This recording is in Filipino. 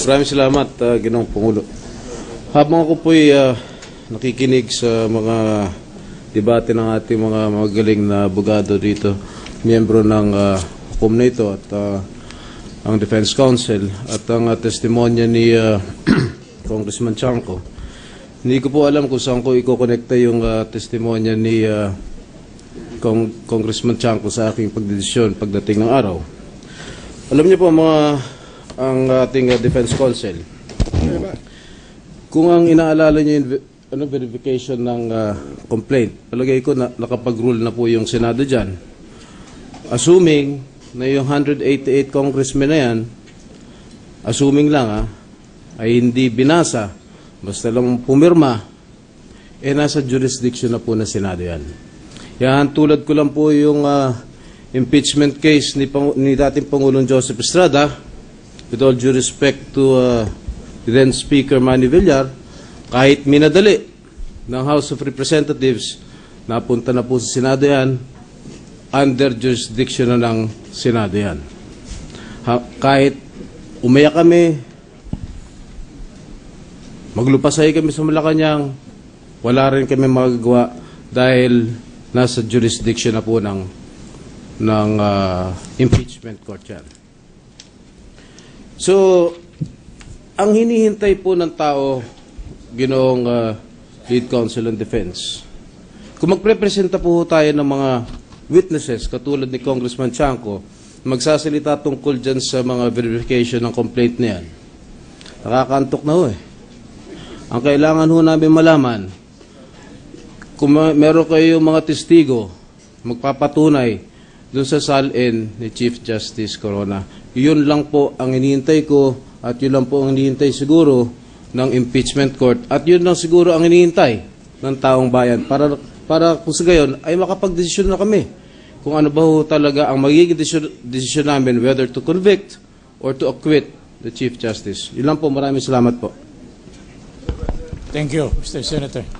Maraming salamat, uh, Ginoong Pangulo. Habang ako po'y uh, nakikinig sa mga debate ng ating mga magaling na abogado dito, miyembro ng uh, na ito at uh, ang Defense Council at ang uh, testimonya ni uh, Congressman Chanco. Hindi ko po alam kung saan ko ikokonekta yung uh, testimonya ni uh, Cong- Congressman Chanco sa aking pagdedesisyon pagdating ng araw. Alam niyo po mga ang ating uh, Defense Council, kung ang inaalala niyo yung ano, verification ng uh, complaint, palagay ko na nakapag-rule na po yung Senado dyan. Assuming na yung 188 congressmen na yan, assuming lang ha, ay hindi binasa, basta lang pumirma, eh nasa jurisdiction na po ng Senado yan. Yan, tulad ko lang po yung ah, impeachment case ni, ni dating Pangulong Joseph Estrada, with all due respect to uh, then Speaker Manny Villar, kahit minadali ng House of Representatives, napunta na po sa Senado yan, under jurisdiction na ng Senado yan. Ha, kahit umayak kami, maglupasay kami sa Malacanang, wala rin kami magagawa dahil nasa jurisdiction na po ng, ng ah, impeachment court yan. So, ang hinihintay po ng tao, ginoong uh, lead counsel on defense, kung magprepresenta po tayo ng mga witnesses, katulad ni Congressman Chanco, magsasalita tungkol dyan sa mga verification ng complaint na yan, nakakantok na ho eh. Ang kailangan ho namin malaman, kung meron kayo mga testigo, magpapatunay dun sa salin ni Chief Justice Corona. Yun lang po ang hinihintay ko at yun lang po ang hinihintay siguro ng impeachment court at yun lang siguro ang hinihintay ng taong bayan para para kung sa gayon ay makapagdesisyon na kami kung ano ba talaga ang magiging desisyon namin whether to convict or to acquit the Chief Justice. Yun lang po. Maraming salamat po. Thank you, Mr. Senator.